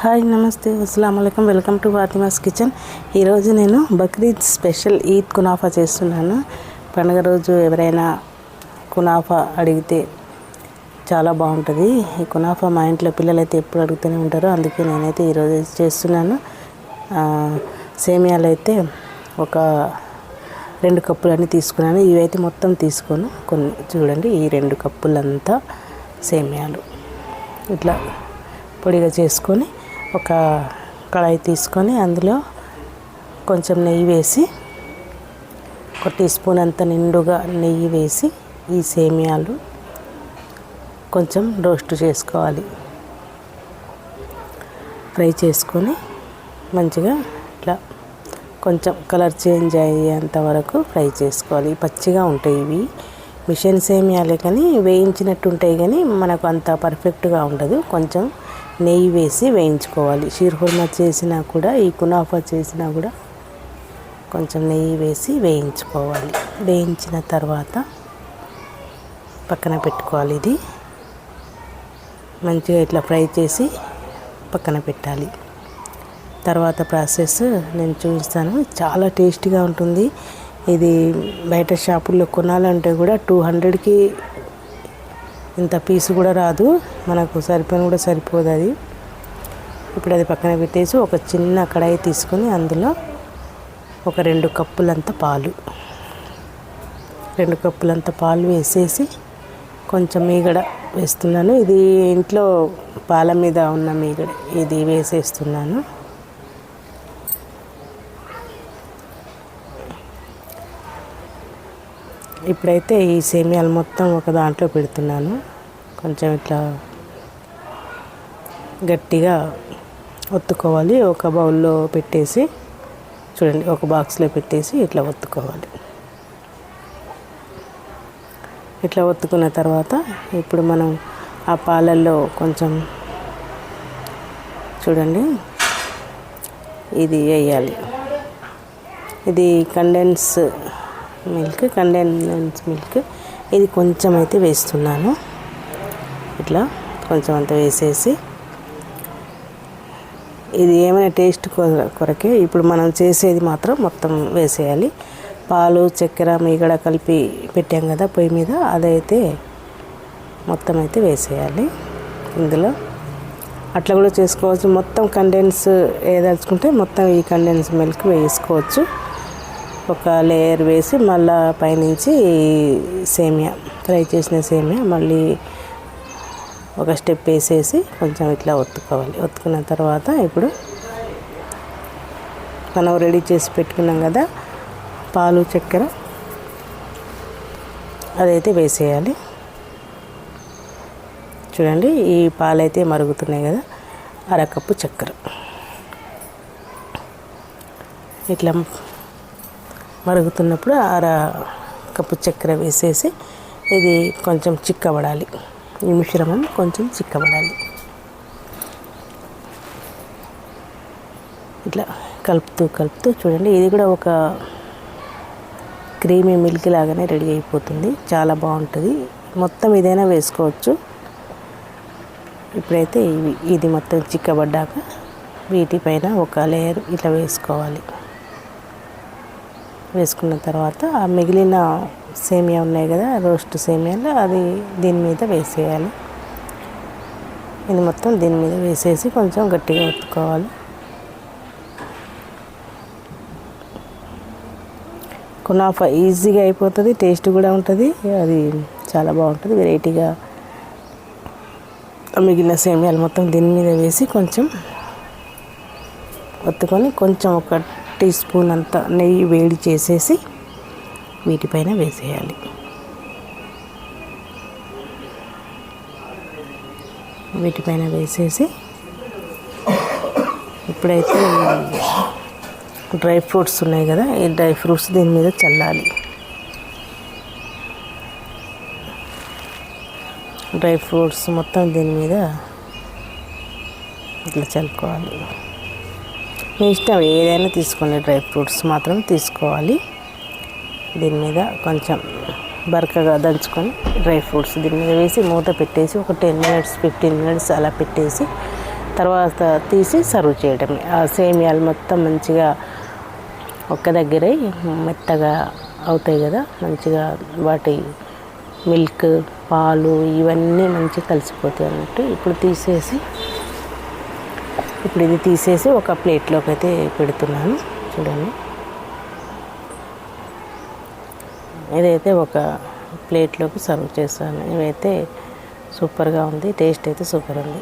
Hi నమస్తే. అస్సలం అయికం వెల్కమ్ టు ఫాతిమాస్ కిచెన్. ఈరోజు నేను బక్రీద్ స్పెషల్ ఈద్ కునాఫా చేస్తున్నాను. పండుగ రోజు ఎవరైనా కునాఫా అడిగితే చాలా బాగుంటుంది. ఈ కునాఫా మా ఇంట్లో పిల్లలైతే ఎప్పుడు అడుగుతూనే ఉంటారో అందుకే నేనైతే ఈరోజు చేస్తున్నాను. సేమియాలు అయితే ఒక రెండు కప్పులన్నీ తీసుకున్నాను. ఇవైతే మొత్తం తీసుకోను. కొన్ని చూడండి ఈ రెండు కప్పులంతా సేమియాలు. ఇట్లా పొడిగా చేసుకొని ఒక కళాయి తీసుకొని అందులో కొంచెం నెయ్యి వేసి ఒక టీ స్పూన్ అంత నిండుగా నెయ్యి వేసి ఈ సేమియాలు కొంచెం రోస్ట్ చేసుకోవాలి. ఫ్రై చేసుకొని మంచిగా ఇట్లా కొంచెం కలర్ చేంజ్ అయ్యేంత వరకు ఫ్రై చేసుకోవాలి. పచ్చిగా ఉంటాయి ఇవి. మిషన్ సేమియాలే కానీ వేయించినట్టు ఉంటాయి కానీ మనకు అంత పర్ఫెక్ట్గా ఉండదు. కొంచెం నెయ్యి వేసి వేయించుకోవాలి. షీర్హుర్మా చేసినా కూడా ఈ కునాఫా చేసినా కూడా కొంచెం నెయ్యి వేసి వేయించుకోవాలి. వేయించిన తర్వాత పక్కన పెట్టుకోవాలి ఇది. మంచిగా ఇట్లా ఫ్రై చేసి పక్కన పెట్టాలి. తర్వాత ప్రాసెస్ నేను చూపిస్తాను చాలా టేస్టీగా ఉంటుంది. ఇది బయట షాపుల్లో కొనాలంటే కూడా టూ హండ్రెడ్కి ఇంత పీసు కూడా రాదు. మనకు సరిపోయిన కూడా సరిపోదు అది. ఇప్పుడు అది పక్కన పెట్టేసి ఒక చిన్న కడాయి తీసుకొని అందులో ఒక రెండు కప్పులంత పాలు. రెండు కప్పులంత పాలు వేసేసి కొంచెం మీగడ వేస్తున్నాను. ఇది ఇంట్లో పాల మీద ఉన్న మీగడ. ఇది వేసేస్తున్నాను. ఇప్పుడైతే ఈ సేమియాలు మొత్తం ఒక దాంట్లో పెడుతున్నాను. కొంచెం ఇట్లా గట్టిగా ఒత్తుకోవాలి. ఒక బౌల్లో పెట్టేసి చూడండి ఒక బాక్స్లో పెట్టేసి ఇట్లా ఒత్తుకోవాలి. ఇట్లా ఒత్తుకున్న తర్వాత ఇప్పుడు మనం ఆ పాలల్లో కొంచెం చూడండి ఇది వేయాలి. ఇది కండెన్స్ మిల్క్ కండెన్స్ మిల్క్. ఇది కొంచెం అయితే వేస్తున్నాను. ఇట్లా కొంచెం అంత వేసేసి. ఇది ఏమైనా టేస్ట్ కొర- కొరకే ఇప్పుడు మనం చేసేది మాత్రం మొత్తం వేసేయాలి. పాలు చక్కెర మీగడ కలిపి పెట్టాం కదా పొయ్యి మీద అదైతే మొత్తం అయితే వేసేయాలి. ఇందులో అట్లా కూడా చేసుకోవచ్చు. మొత్తం కండెన్స్ ఏదలుచుకుంటే మొత్తం ఈ కండెన్స్ మిల్క్ వేసుకోవచ్చు. ఒక లేయర్ వేసి మళ్ళా పైనుంచి సేమియా ఫ్రై చేసిన సేమియా మళ్ళీ ఒక స్టెప్ వేసేసి కొంచెం ఇట్లా ఒత్తుకోవాలి. ఒత్తుకున్న తర్వాత ఇప్పుడు మనం రెడీ చేసి పెట్టుకున్నాం కదా పాలు చక్కెర అదైతే వేసేయాలి. చూడండి ఈ పాలైతే మరుగుతున్నాయి కదా అరకప్పు చక్కెర. ఇట్లా మరుగుతున్నప్పుడు అర కప్పు చక్కెర వేసేసి ఇది కొంచెం చిక్కబడాలి. ఈ మిశ్రమం కొంచెం చిక్కబడాలి. ఇట్లా కలుపుతూ కలుపుతూ చూడండి ఇది కూడా ఒక క్రీమీ మిల్క్ లాగానే రెడీ అయిపోతుంది. చాలా బాగుంటుంది. మొత్తం ఇదైనా వేసుకోవచ్చు. ఇప్పుడైతే ఇవి ఇది మొత్తం చిక్కబడ్డాక వీటిపైన ఒక లేయర్ ఇట్లా వేసుకోవాలి. వేసుకున్న తర్వాత ఆ మిగిలిన సేమియా ఉన్నాయి కదా రోస్ట్ సేమియాలు అది దీని మీద వేసేయాలి. ఇది మొత్తం దీని మీద వేసేసి కొంచెం గట్టిగా ఒత్తుకోవాలి. కునాఫా ఈజీగా అయిపోతుంది టేస్ట్ కూడా ఉంటుంది అది చాలా బాగుంటుంది వెరైటీగా మిగిలిన సేమియాలు మొత్తం దీని మీద వేసి కొంచెం ఒత్తుకొని కొంచెం ఒక టీ స్పూన్ అంత నెయ్యి వేడి చేసేసి వీటిపైన వేసేయాలి. వీటిపైన వేసేసి ఇప్పుడైతే డ్రై ఫ్రూట్స్ ఉన్నాయి కదా ఈ డ్రై ఫ్రూట్స్ దీని మీద చల్లాలి. డ్రై ఫ్రూట్స్ మొత్తం దీని మీద ఇట్లా చల్లుకోవాలి. మీ ఇష్టం ఏదైనా తీసుకోండి డ్రై ఫ్రూట్స్ మాత్రం తీసుకోవాలి. దీని మీద కొంచెం బరకగా దంచుకొని డ్రై ఫ్రూట్స్ దీని మీద వేసి మూత పెట్టేసి ఒక టెన్ మినిట్స్ ఫిఫ్టీన్ మినిట్స్ అలా పెట్టేసి తర్వాత తీసి సర్వ్ చేయడమే. ఆ సేమియాలు మొత్తం మంచిగా ఒక్క దగ్గరే మెత్తగా అవుతాయి కదా మంచిగా వాటి మిల్క్ పాలు ఇవన్నీ మంచిగా కలిసిపోతాయి అన్నట్టు ఇప్పుడు తీసేసి ఇప్పుడు ఇది తీసేసి ఒక ప్లేట్లోకి అయితే పెడుతున్నాను. చూడండి. ఇదైతే ఒక ప్లేట్లోకి సర్వ్ చేస్తాను. ఇవైతే సూపర్గా ఉంది టేస్ట్ అయితే సూపర్ ఉంది.